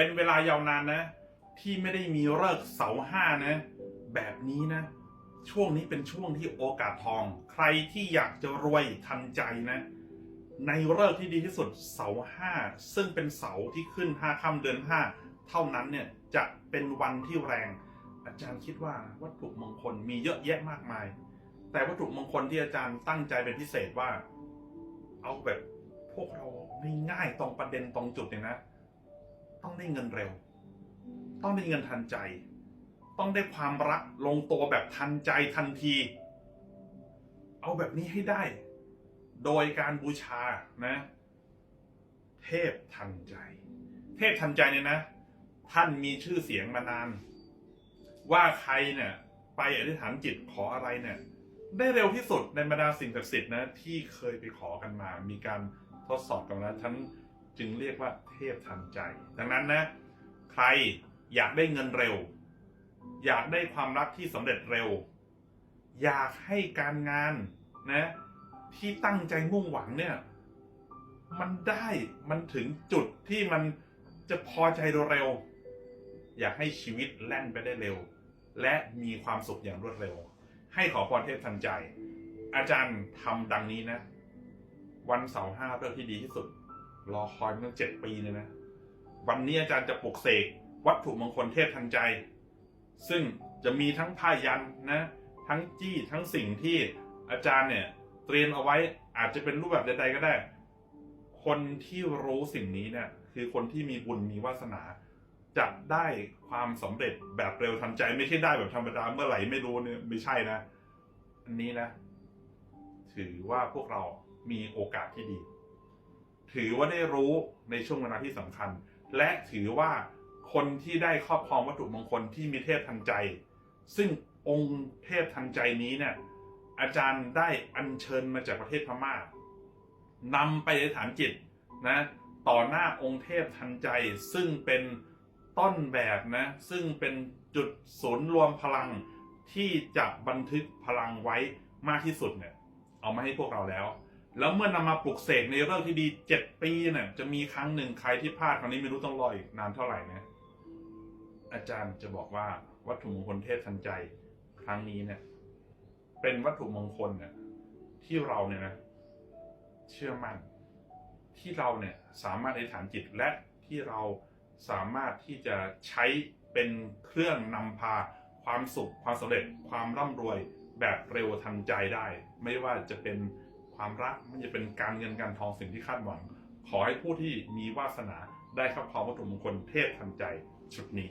เป็นเวลายาวนานนะ ที่ไม่ได้มีเลิกเสาห้านะ แบบนี้นะ ช่วงนี้เป็นช่วงที่โอกาสทอง ใครที่อยากจะรวยทันใจนะ ในเลิกที่ดีที่สุดเสาห้าซึ่งเป็นเสาที่ขึ้นห้าค่ำเดือนห้าเท่านั้นเนี่ยจะเป็นวันที่แรง อาจารย์คิดว่าวัตถุมงคลมีเยอะแยะมากมาย แต่วัตถุมงคลที่อาจารย์ตั้งใจเป็นพิเศษว่า เอาแบบพวกเราง่ายๆตรงประเด็นตรงจุดเนี่ยนะ ต้องได้เงินเร็ว ต้องได้เงินทันใจ ต้องได้ความรักลงตัวแบบทันใจทันที เอาแบบนี้ให้ได้ โดยการบูชานะ เทพทันใจ เทพทันใจเนี่ยนะ ท่านมีชื่อเสียงมานาน ว่าใครเนี่ยไปอธิษฐานจิตขออะไรเนี่ยได้เร็วที่สุดในบรรดาสิ่งศักดิ์สิทธิ์นะที่เคยไปขอกันมา มีการทดสอบกันแล้วฉัน จึงเรียกว่าเทพทันใจ ดังนั้นนะ ใครอยากได้เงินเร็ว อยากได้ความรักที่สำเร็จเร็ว อยากให้การงานนะ ที่ตั้งใจมุ่งหวังเนี่ย มันได้มันถึงจุดที่มันจะพอใจเร็ว อยากให้ชีวิตแล่นไปได้เร็ว และมีความสุขอย่างรวดเร็ว ให้ขอพรเทพทันใจ อาจารย์ทำดังนี้นะ วันเสาร์ห้าเรื่อที่ดีที่สุด รอคอยมาตั้งเจ็ดปีเลยนะ วันนี้อาจารย์จะปลุกเสกวัตถุมงคลเทพทันใจ ซึ่งจะมีทั้งผ้ายันนะ ทั้งจี้ทั้งสิ่งที่อาจารย์เนี่ยเตรียมเอาไว้อาจจะเป็นรูปแบบใดๆก็ได้ คนที่รู้สิ่งนี้เนี่ยคือคนที่มีบุญมีวาสนาจะได้ความสำเร็จแบบเร็วทันใจไม่ใช่ได้แบบธรรมดาเมื่อไหร่ไม่รู้เนี่ยไม่ใช่นะ อันนี้นะ ถือว่าพวกเรามีโอกาสที่ดี ถือว่าได้รู้ในช่วงเวลาที่สำคัญ และถือว่าคนที่ได้ครอบครองวัตถุมงคลที่มีเทพทันใจ ซึ่งองค์เทพทันใจนี้เนี่ยอาจารย์ได้อัญเชิญมาจากประเทศพม่านำไปในฐานจิตนะต่อหน้าองค์เทพทันใจซึ่งเป็นต้นแบบนะซึ่งเป็นจุดศูนย์รวมพลังที่จะบันทึกพลังไว้มากที่สุดเนี่ยเอามาให้พวกเราแล้ว แล้วเมื่อนำมาปลุกเสกในเรื่องที่ดีเจ็ดปีเนี่ยจะมีครั้งหนึ่งใครที่พลาดครั้งนี้ไม่รู้ต้องรออีกนานเท่าไหร่นะอาจารย์จะบอกว่าวัตถุมงคลเทพทันใจครั้งนี้เนี่ย เป็นวัตถุมงคลเนี่ยที่เราเนี่ยนะ เชื่อมั่น ที่เราเนี่ยสามารถอธิษฐานจิตและที่เราสามารถที่จะใช้เป็นเครื่องนำพาความสุข ความสำเร็จ ความร่ำรวยแบบเร็วทันใจได้ ไม่ว่าจะเป็น ความรักไม่ว่าจะเป็นการเงินการทองสิ่งที่คาดหวัง ขอให้ผู้ที่มีวาสนาได้ครอบครองวัตถุมงคลเทพทันใจชุดนี้